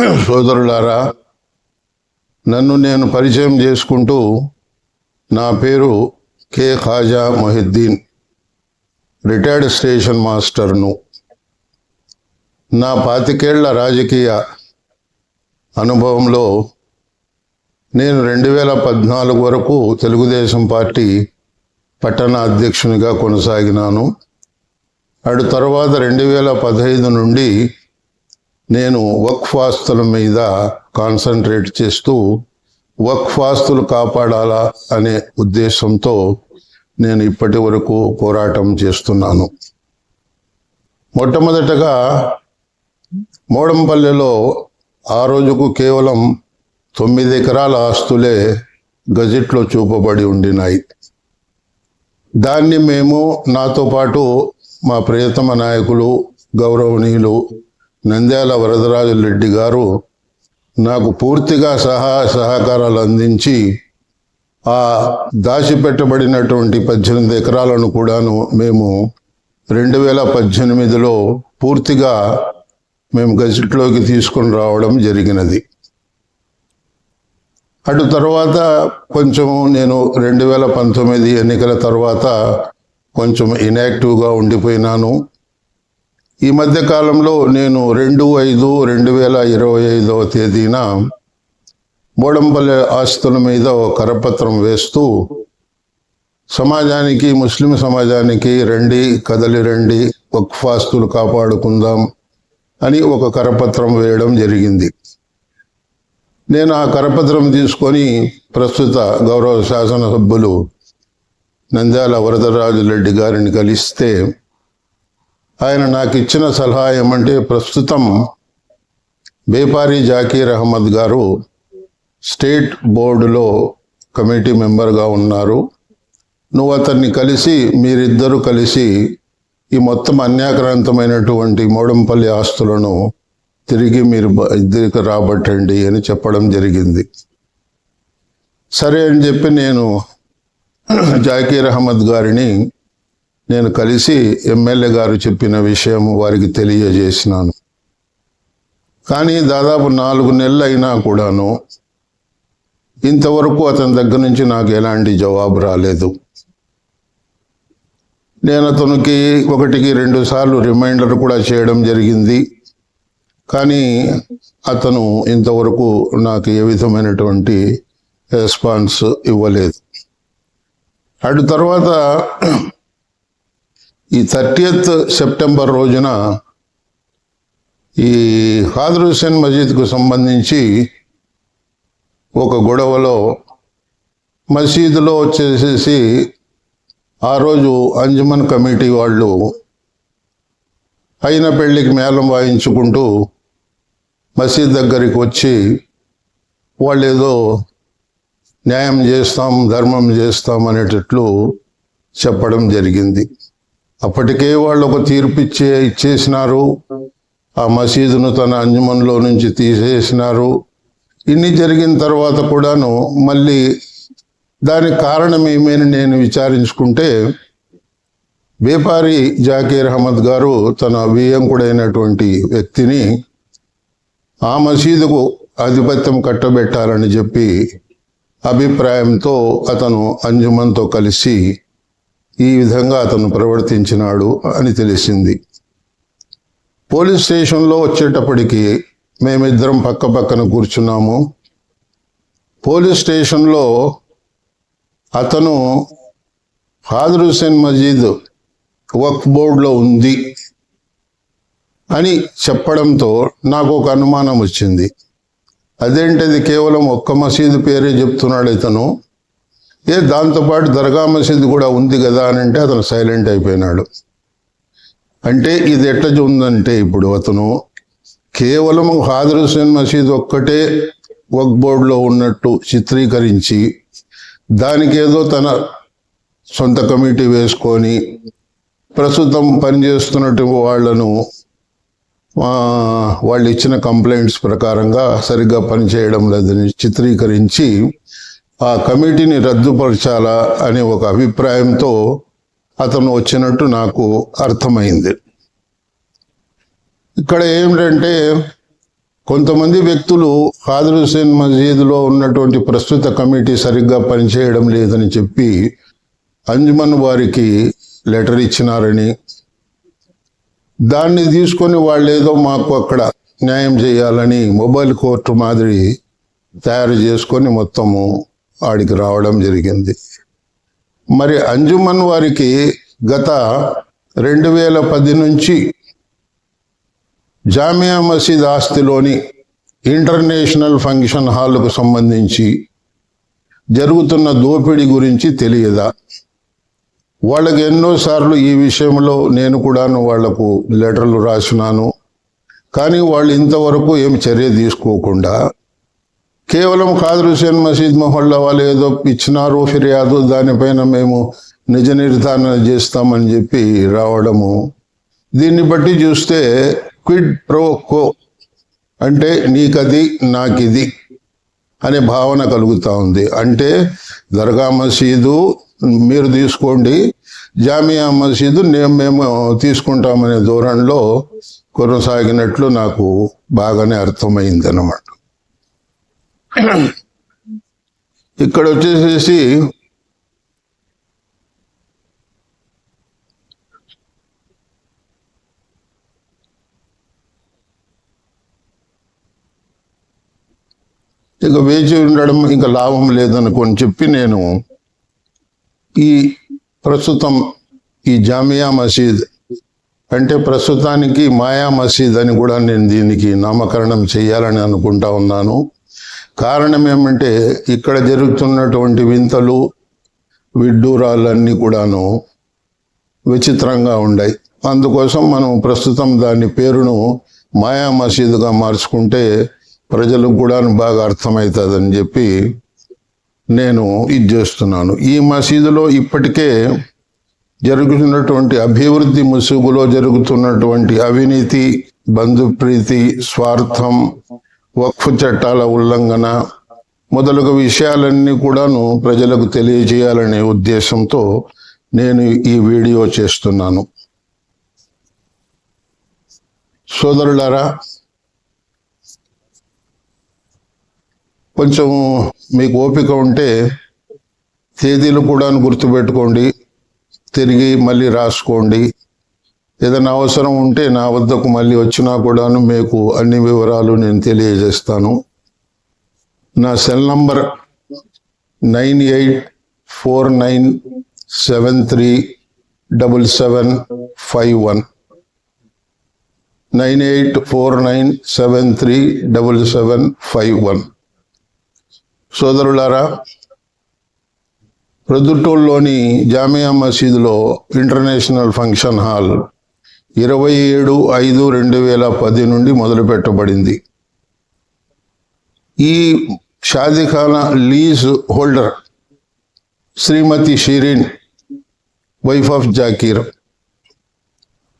సోదరులారా నన్ను నేను పరిచయం చేసుకుంటూ నా పేరు K Khaja Mohiddin retired station మాస్టర్ను. నా పాతికేళ్ళ రాజకీయ అనుభవంలో నేను రెండు వేల పద్నాలుగు వరకు తెలుగుదేశం పార్టీ పట్టణ అధ్యక్షునిగా కొనసాగినాను. అటు తర్వాత రెండు వేల పదహైదు నుండి నేను వక్ఫాస్తుల మీద కాన్సన్ట్రేట్ చేస్తూ వక్ఫాస్తులు కాపాడాలా అనే ఉద్దేశంతో నేను ఇప్పటి వరకు పోరాటం చేస్తున్నాను. మొట్టమొదటగా మోడంపల్లెలో ఆ రోజుకు కేవలం తొమ్మిది ఎకరాల ఆస్తులే గజెట్లో చూపబడి ఉండినాయి. దాన్ని మేము నాతో పాటు మా ప్రియతమ నాయకులు గౌరవనీయులు నంద్యాల వరదరాజు రెడ్డి గారు నాకు పూర్తిగా సహాయ సహకారాలు అందించి ఆ దాచిపెట్టబడినటువంటి పద్దెనిమిది ఎకరాలను కూడాను మేము రెండు వేల పద్దెనిమిదిలో పూర్తిగా మేము గజెట్లోకి తీసుకొని రావడం జరిగినది. అటు తర్వాత కొంచెం నేను రెండు వేల పంతొమ్మిది ఎన్నికల తర్వాత కొంచెం ఇన్యాక్టివ్గా ఉండిపోయినాను. ఈ మధ్య కాలంలో నేను రెండు ఐదు రెండు వేల ఇరవై ఐదవ తేదీన బోడంపల్లి ఆస్తుల మీద ఒక కరపత్రం వేస్తూ సమాజానికి ముస్లిం సమాజానికి రండి కదలి రండి వక్ఫాస్తులు కాపాడుకుందాం అని ఒక కరపత్రం వేయడం జరిగింది. నేను ఆ కరపత్రం తీసుకొని ప్రస్తుత గౌరవ శాసనసభ్యులు నంద్యాల వరదరాజు రెడ్డి గారిని కలిస్తే ఆయన నాకు ఇచ్చిన సలహా ఏమంటే ప్రస్తుతం బేపారి జాకీర్ అహ్మద్ గారు స్టేట్ బోర్డులో కమిటీ మెంబర్గా ఉన్నారు. నువ్వు అతన్ని కలిసి మీరిద్దరూ కలిసి ఈ మొత్తం అన్యాక్రాంతమైనటువంటి మోడంపల్లి ఆస్తులను తిరిగి మీరు ఇద్దరికి రాబట్టండి అని చెప్పడం జరిగింది. సరే అని చెప్పి నేను జాకీర్ అహ్మద్ గారిని నేను కలిసి ఎమ్మెల్యే గారు చెప్పిన విషయం వారికి తెలియజేసినాను. కానీ దాదాపు నాలుగు నెలలు అయినా కూడాను ఇంతవరకు అతని దగ్గర నుంచి నాకు ఎలాంటి జవాబు రాలేదు. నేను అతనికి ఒకటికి రెండు సార్లు రిమైండర్ కూడా చేయడం జరిగింది. కానీ అతను ఇంతవరకు నాకు ఏ విధమైనటువంటి రెస్పాన్స్ ఇవ్వలేదు. అటు తర్వాత ఈ థర్టీయత్ సెప్టెంబర్ రోజున ఈ ఫాదర్ హుసేన్ మసీద్కు సంబంధించి ఒక గొడవలో మసీదులో వచ్చేసేసి ఆ రోజు అంజుమన్ కమిటీ వాళ్ళు అయిన పెళ్ళికి మేళం వాయించుకుంటూ మసీద్ దగ్గరికి వచ్చి వాళ్ళు ఏదో న్యాయం చేస్తాం ధర్మం చేస్తాం అనేటట్లు చెప్పడం జరిగింది. అప్పటికే వాళ్ళు ఒక తీర్పు ఇచ్చే ఇచ్చేసినారు. ఆ మసీదును తన అంజుమన్లో నుంచి తీసేసినారు. ఇన్ని జరిగిన తర్వాత కూడాను మళ్ళీ దానికి కారణం ఏమని నేను విచారించుకుంటే వేపారి జాకీర్ అహ్మద్ గారు తన వియ్యంకుడైనటువంటి వ్యక్తిని ఆ మసీదుకు ఆధిపత్యం కట్టబెట్టాలని చెప్పి అభిప్రాయంతో అతను అంజుమన్తో కలిసి ఈ విధంగా అతను ప్రవర్తించినాడు అని తెలిసింది. పోలీస్ స్టేషన్లో వచ్చేటప్పటికి మేమిద్దరం పక్క పక్కన కూర్చున్నాము. పోలీస్ స్టేషన్లో అతను ఫాదర్ హుసేన్ మజీద్ వక్ఫ్ బోర్డులో ఉంది అని చెప్పడంతో నాకు ఒక అనుమానం వచ్చింది. అదేంటిది? కేవలం ఒక్క మసీదు పేరే చెప్తున్నాడు ఇతను. ఏ దాంతోపాటు దర్గా మసీదు కూడా ఉంది కదా అని అంటే అతను సైలెంట్ అయిపోయినాడు. అంటే ఇది ఎట్లా ఉందంటే ఇప్పుడు అతను కేవలం హాదర్ హుసేన్ మసీద్ ఒక్కటే వక్ బోర్డులో ఉన్నట్టు చిత్రీకరించి దానికేదో తన సొంత కమిటీ వేసుకొని ప్రస్తుతం పనిచేస్తున్నట్టు వాళ్ళను వాళ్ళు ఇచ్చిన కంప్లైంట్స్ ప్రకారంగా సరిగ్గా పనిచేయడం లేదని చిత్రీకరించి ఆ కమిటీని రద్దుపరచాలా అనే ఒక అభిప్రాయంతో అతను వచ్చినట్టు నాకు అర్థమైంది. ఇక్కడ ఏమిటంటే కొంతమంది వ్యక్తులు ఖాదర్ హుసేన్ మసీదులో ఉన్నటువంటి ప్రస్తుత కమిటీ సరిగ్గా పనిచేయడం లేదని చెప్పి అంజుమన్ వారికి లెటర్ ఇచ్చినారని దాన్ని తీసుకొని వాళ్ళు ఏదో మాకు అక్కడ న్యాయం చేయాలని మొబైల్ కోర్టు మాదిరి తయారు చేసుకొని మొత్తము ఆడికి రావడం జరిగింది. మరి అంజుమన్ వారికి గత రెండు వేల పది నుంచి జామియా మసీద్ ఆస్తిలోని ఇంటర్నేషనల్ ఫంక్షన్ హాల్కు సంబంధించి జరుగుతున్న దోపిడీ గురించి తెలియదా? వాళ్ళకి ఎన్నోసార్లు ఈ విషయంలో నేను కూడాను వాళ్ళకు లెటర్లు రాసినాను. కానీ వాళ్ళు ఇంతవరకు ఏం చర్య తీసుకోకుండా కేవలం ఖాదర్ హుసేన్ మసీద్ మొహల్లా వాళ్ళు ఏదో ఇచ్చినారు ఫిర్యాదు దానిపైన మేము నిజ నిర్ధారణ చేస్తామని చెప్పి రావడము. దీన్ని బట్టి చూస్తే క్విడ్ ప్రో కో అంటే నీకది నాకిది అనే భావన కలుగుతా ఉంది. అంటే దర్గా మసీదు మీరు తీసుకోండి జామియా మసీదు నేను మేము తీసుకుంటామనే ధోరణిలో కొనసాగినట్లు నాకు బాగానే అర్థమైంది అన్నమాట ఇక్కడ వచ్చేసేసి ఇక వేచి ఉండడం ఇంకా లాభం లేదనుకొని చెప్పి నేను ఈ ప్రస్తుతం ఈ జామియా మసీద్ అంటే ప్రస్తుతానికి మాయా మసీద్ అని కూడా నేను దీనికి నామకరణం చేయాలని అనుకుంటా ఉన్నాను. కారణం ఏమంటే ఇక్కడ జరుగుతున్నటువంటి వింతలు విడ్డూరాలన్నీ కూడాను విచిత్రంగా ఉన్నాయి అందుకోసం మనం ప్రస్తుతం దాని పేరును మాయా మసీదుగా మార్చుకుంటే ప్రజలకు కూడా బాగా అర్థమవుతుందని చెప్పి నేను ఇది చేస్తున్నాను. ఈ మసీదులో ఇప్పటికే జరుగుతున్నటువంటి అభివృద్ధి ముసుగులో జరుగుతున్నటువంటి అవినీతి బంధుప్రీతి స్వార్థం వక్ఫ్ చట్టాల ఉల్లంఘన. మొదలగు విషయాలన్నీ కూడాను ప్రజలకు తెలియజేయాలనే ఉద్దేశంతో నేను ఈ వీడియో చేస్తున్నాను. సోదరులారా కొంచెం మీకు ఓపిక ఉంటే తేదీలు కూడా గుర్తుపెట్టుకోండి తిరిగి మళ్ళీ రాసుకోండి. ఏదైనా అవసరం ఉంటే నా వద్దకు మళ్ళీ వచ్చినా కూడాను మీకు అన్ని వివరాలు నేను తెలియజేస్తాను. నా cell number nine eight four nine seven three double seven five one. Nine eight four nine seven three double seven five one. సోదరులారా ప్రొద్దుటూరులోని జామియా మసీదులో ఇంటర్నేషనల్ ఫంక్షన్ హాల్ ఇరవై ఏడు ఐదు రెండు వేల పది నుండి మొదలుపెట్టబడింది ఈ షాదిఖానా lease holder Shrimati Shirin wife of Zakir.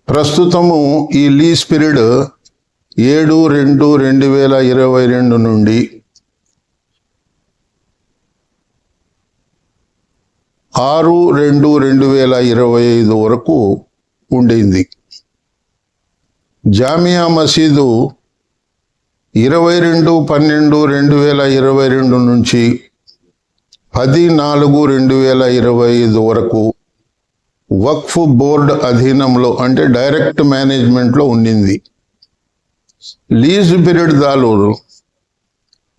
ప్రస్తుతము ఈ లీజ్ పీరియడ్ ఏడు రెండు రెండు వేల ఇరవై రెండు నుండి ఆరు రెండు రెండు వేల ఇరవై ఐదు వరకు ఉండింది. జామియా మసీదు ఇరవై రెండు పన్నెండు రెండు వేల ఇరవై రెండు నుంచి పది నాలుగు రెండు వేల ఇరవై ఐదు వరకు వక్ఫ్ బోర్డ్ అధీనంలో అంటే డైరెక్ట్ మేనేజ్మెంట్లో ఉండింది. లీజ్ పీరియడ్ దాలూరు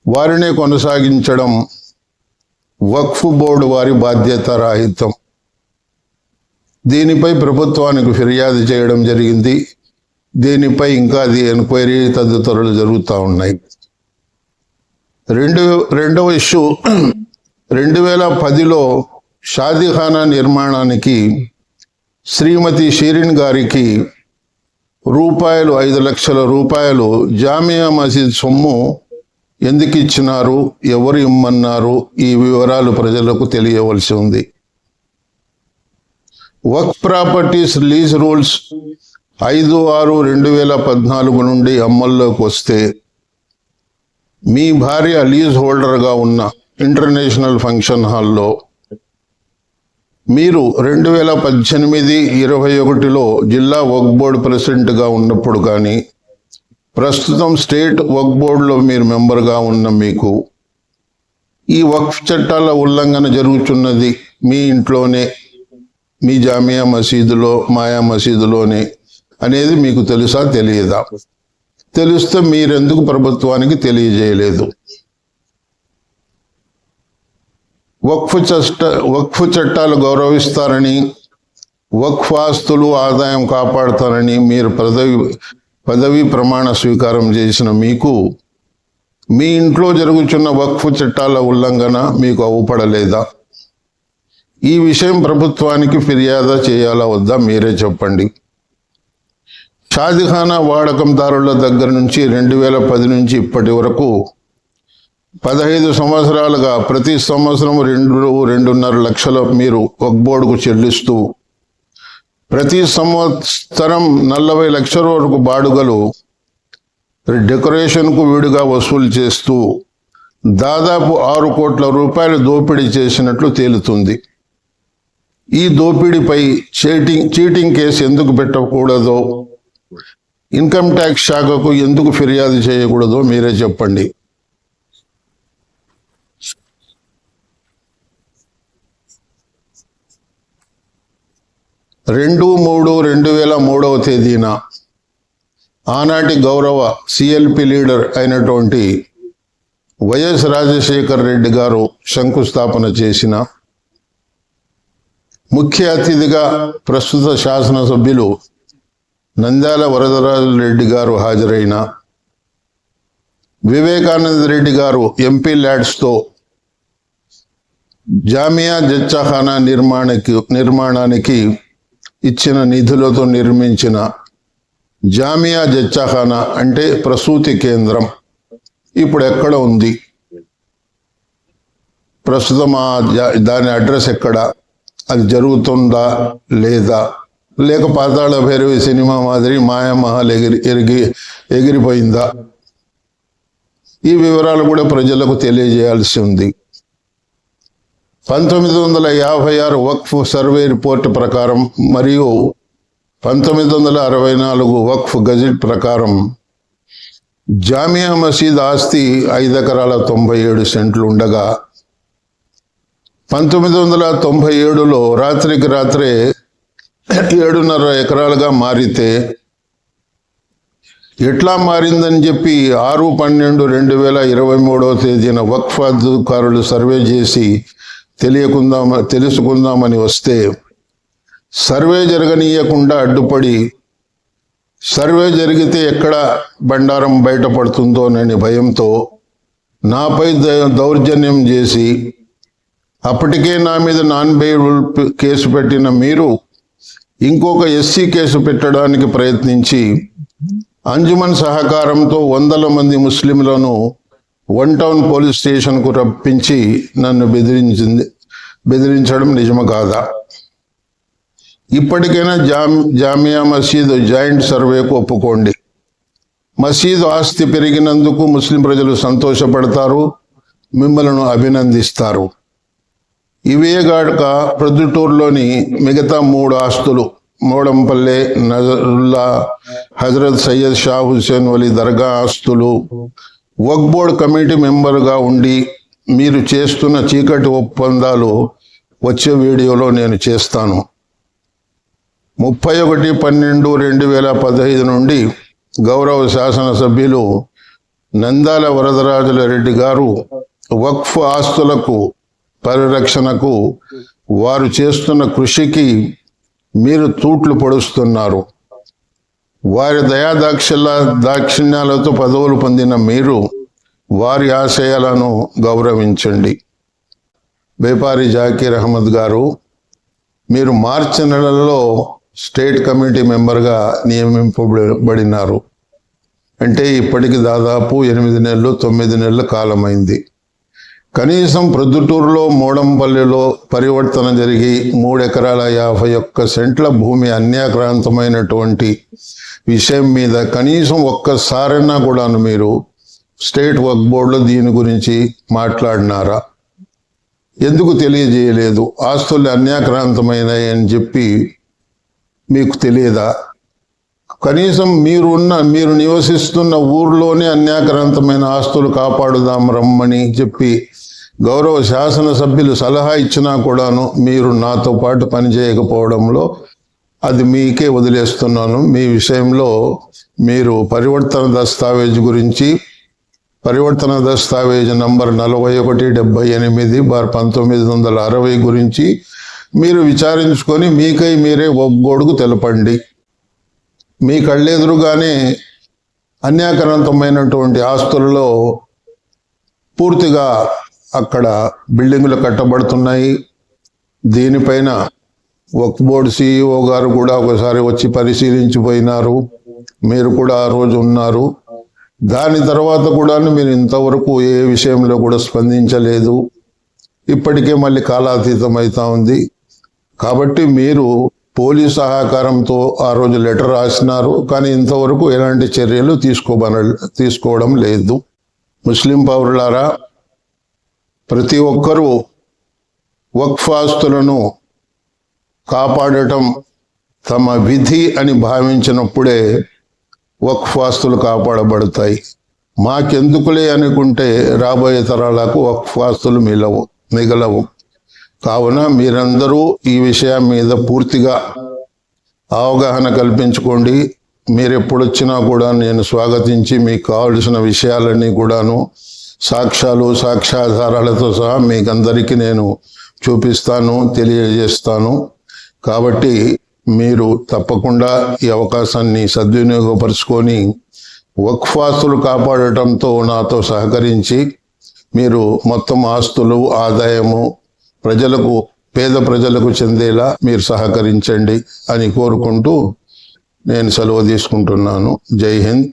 వారినే కొనసాగించడం వక్ఫ్ బోర్డు వారి బాధ్యత రాహిత్యం దీనిపై ప్రభుత్వానికి ఫిర్యాదు చేయడం జరిగింది. దీనిపై ఇంకా అది ఎంక్వైరీ తదితరులు జరుగుతూ ఉన్నాయి. రెండు రెండవ ఇష్యూ రెండు వేల పదిలో షాదీఖానా నిర్మాణానికి శ్రీమతి షీరిన్ గారికి రూపాయలు ఐదు లక్షల రూపాయలు జామియా మసీద్ సొమ్ము ఎందుకు ఇచ్చినారు ఎవరు ఇమ్మన్నారు ఈ వివరాలు ప్రజలకు తెలియవలసి ఉంది. వర్క్ ప్రాపర్టీస్ లీజ్ రూల్స్ ఐదు ఆరు రెండు వేల పద్నాలుగు నుండి అమల్లోకి వస్తే మీ భార్య లీజ్ హోల్డర్గా ఉన్న ఇంటర్నేషనల్ ఫంక్షన్ హాల్లో మీరు రెండు వేల పద్దెనిమిది ఇరవై ఒకటిలో జిల్లా వర్క్ బోర్డు ప్రెసిడెంట్గా ఉన్నప్పుడు కానీ ప్రస్తుతం స్టేట్ వర్క్ బోర్డులో మీరు మెంబర్గా ఉన్న మీకు ఈ వక్ఫ్ చట్టాల ఉల్లంఘన జరుగుతున్నది మీ ఇంట్లోనే మీ జామియా మసీదులో మాయా మసీదులోనే అనేది మీకు తెలుసా తెలియదా? తెలిస్తే మీరెందుకు ప్రభుత్వానికి తెలియజేయలేదు? వక్ఫ్ చట్ట వక్ఫ్ చట్టాలు గౌరవిస్తారని వక్ఫ్ ఆస్తులు ఆదాయం కాపాడుతారని మీరు పదవి పదవీ ప్రమాణ స్వీకారం చేసిన మీకు మీ ఇంట్లో జరుగుతున్న వక్ఫ్ చట్టాల ఉల్లంఘన మీకు అవుపడలేదా? ఈ విషయం ప్రభుత్వానికి ఫిర్యాదు చేయాలా వద్దా? మీరే చెప్పండి. షాదిఖానా వాడకందారుల దగ్గర నుంచి రెండు వేల పది నుంచి ఇప్పటి వరకు పదహైదు సంవత్సరాలుగా ప్రతి సంవత్సరం రెండు రెండున్నర లక్షల మీరు ఒక బోర్డుకు చెల్లిస్తూ ప్రతి సంవత్సరం నలభై లక్షల వరకు బాడుగలు డెకరేషన్కు వీడుగా వసూలు చేస్తూ దాదాపు ఆరు కోట్ల రూపాయలు దోపిడీ చేసినట్లు తేలుతుంది. ఈ దోపిడీపై చీటింగ్ చీటింగ్ కేసు ఎందుకు పెట్టకూడదో ఇన్కమ్ ట్యాక్స్ శాఖకు ఎందుకు ఫిర్యాదు చేయకూడదో మీరే చెప్పండి. రెండు మూడు రెండు వేల మూడవ తేదీన ఆనాటి గౌరవ సిఎల్పి లీడర్ అయినటువంటి వైఎస్ రాజశేఖర్ రెడ్డి గారు శంకుస్థాపన చేసిన ముఖ్య అతిథిగా ప్రస్తుత శాసనసభ్యులు నంద్యాల వరదరాజు రెడ్డి గారు హాజరైన వివేకానంద రెడ్డి గారు ఎంపీ ల్యాడ్స్తో జామియా జచ్చాఖానా నిర్మాణకి నిర్మాణానికి ఇచ్చిన నిధులతో నిర్మించిన జామియా జచ్చాఖానా అంటే ప్రసూతి కేంద్రం ఇప్పుడు ఎక్కడ ఉంది? ప్రస్తుతం ఆ దాని అడ్రస్ ఎక్కడ? అది జరుగుతుందా లేదా? లేక పాతాళ భైరవి సినిమా మాదిరి మాయామహల్ ఎగిరి ఎరిగి ఎగిరిపోయిందా? ఈ వివరాలు కూడా ప్రజలకు తెలియజేయాల్సి ఉంది. పంతొమ్మిది వందల యాభై ఆరు వక్ఫ్ సర్వే రిపోర్ట్ ప్రకారం మరియు పంతొమ్మిది వందల అరవై నాలుగు వక్ఫ్ గజెట్ ప్రకారం జామియా మసీద్ ఆస్తి ఐదు ఎకరాల తొంభై ఏడు సెంట్లు ఉండగా పంతొమ్మిది వందల తొంభై ఏడులో రాత్రికి రాత్రే ఏడున్నర ఎకరాలుగా మారితే ఎట్లా మారిందని చెప్పి ఆరు పన్నెండు రెండు వేల ఇరవై మూడవ తేదీన వక్ఫ్ అధికారులు సర్వే చేసి తెలియకుందామ తెలుసుకుందామని వస్తే సర్వే జరగనీయకుండా అడ్డుపడి సర్వే జరిగితే ఎక్కడ బండారం బయటపడుతుందోనని భయంతో నాపై దౌర్జన్యం చేసి అప్పటికే నా మీద నాన్ బెయిల్ కేసు పెట్టిన మీరు ఇంకొక ఎస్సీ కేసు పెట్టడానికి ప్రయత్నించి అంజుమన్ సహకారంతో వందల మంది ముస్లింలను వన్ టౌన్ పోలీస్ స్టేషన్కు రప్పించి నన్ను బెదిరించింది బెదిరించడం నిజమ కాదా? ఇప్పటికైనా జామ్ జామియా మసీదు జాయింట్ సర్వేకు ఒప్పుకోండి. మసీదు ఆస్తి పెరిగినందుకు ముస్లిం ప్రజలు సంతోషపడతారు మిమ్మల్ని అభినందిస్తారు. ఇవే గాక ప్రొద్దుటూరులోని మిగతా మూడు ఆస్తులు మోడంపల్లె నజరుల్లా హజరత్ సయ్యద్ షా హుస్సేన్ వలి దర్గా ఆస్తులు. వక్ బోర్డ్ కమిటీ మెంబర్గా ఉండి మీరు చేస్తున్న చీకటి ఒప్పందాలు వచ్చే వీడియోలో నేను చేస్తాను. ముప్పై ఒకటి పన్నెండు రెండు వేల పదహైదు నుండి గౌరవ శాసనసభ్యులు నందాల వరదరాజుల రెడ్డి గారు వక్ఫ్ ఆస్తులకు పరిరక్షణకు వారు చేస్తున్న కృషికి మీరు తూట్లు పొడుస్తున్నారు. వారి దయాదాక్షిణ దాక్షిణ్యాలతో పదవులు పొందిన మీరు వారి ఆశయాలను గౌరవించండి. బేపారి జాకీర్ అహ్మద్ గారు మీరు మార్చి నెలలో స్టేట్ కమిటీ మెంబర్గా నియమింపబడినారు. అంటే ఇప్పటికి దాదాపు ఎనిమిది నెలలు తొమ్మిది నెలల కాలమైంది. కనీసం ప్రొద్దుటూరులో మూడంపల్లిలో పరివర్తన జరిగి మూడెకరాల యాభై ఒక్క సెంట్ల భూమి అన్యాక్రాంతమైనటువంటి విషయం మీద కనీసం ఒక్కసారైనా కూడాను మీరు స్టేట్ వర్క్ బోర్డులో దీని గురించి మాట్లాడినారా? ఎందుకు తెలియజేయలేదు? ఆస్తులు అన్యాక్రాంతమైనాయి అని చెప్పి మీకు తెలియదా? కనీసం మీరు ఉన్న మీరు నివసిస్తున్న ఊర్లోనే అన్యాక్రాంతమైన ఆస్తులు కాపాడుదాం రమ్మని చెప్పి గౌరవ శాసనసభ్యులు సలహా ఇచ్చినా కూడాను మీరు నాతో పాటు పనిచేయకపోవడంలో అది మీకే వదిలేస్తున్నాను. మీ విషయంలో మీరు పరివర్తన దస్తావేజ్ గురించి పరివర్తన దస్తావేజ్ నంబర్ నలభై ఒకటి డెబ్బై ఎనిమిది బార్ పంతొమ్మిది వందల అరవై గురించి మీరు విచారించుకొని మీకై మీరే ఒగ్గొడుగు తెలపండి. మీ కళ్ళెదురుగానే అన్యాకరంతమైనటువంటి ఆస్తులలో పూర్తిగా అక్కడ బిల్డింగులు కట్టబడుతున్నాయి. దీనిపైన వక్ బోర్డ్ సిఇఓ గారు కూడా ఒకసారి వచ్చి పరిశీలించిపోయినారు. మీరు కూడా ఆ రోజు ఉన్నారు. దాని తర్వాత కూడా మీరు ఇంతవరకు ఏ విషయంలో కూడా స్పందించలేదు. ఇప్పటికే మళ్ళీ కాలాతీతం అవుతా ఉంది. కాబట్టి మీరు పోలీస్ సహకారంతో ఆ రోజు లెటర్ రాసినారు కానీ ఇంతవరకు ఎలాంటి చర్యలు తీసుకోబన తీసుకోవడం లేదు. ముస్లిం పౌరులారా ప్రతి ఒక్కరూ వక్ఫాస్తులను కాపాడటం తమ విధి అని భావించినప్పుడే వక్ఫాస్తులు కాపాడబడతాయి. మాకెందుకులే అనుకుంటే రాబోయే తరాలకు వక్ఫాస్తులు మిలవు మిగలవు. కావున మీరందరూ ఈ విషయం మీద పూర్తిగా అవగాహన కల్పించుకోండి. మీరు కూడా నేను స్వాగతించి మీకు కావలసిన విషయాలన్నీ కూడాను సాక్ష్యాలు సాక్ష్యాధారాలతో సహా మీకందరికీ నేను చూపిస్తాను తెలియజేస్తాను. కాబట్టి మీరు తప్పకుండా ఈ అవకాశాన్ని సద్వినియోగపరుచుకొని వక్ఫాస్తులు కాపాడటంతో నాతో సహకరించి మీరు మొత్తం ఆస్తులు ఆదాయము ప్రజలకు పేద ప్రజలకు చెందేలా మీరు సహకరించండి అని కోరుకుంటూ నేను సెలవు తీసుకుంటున్నాను. జై హింద్.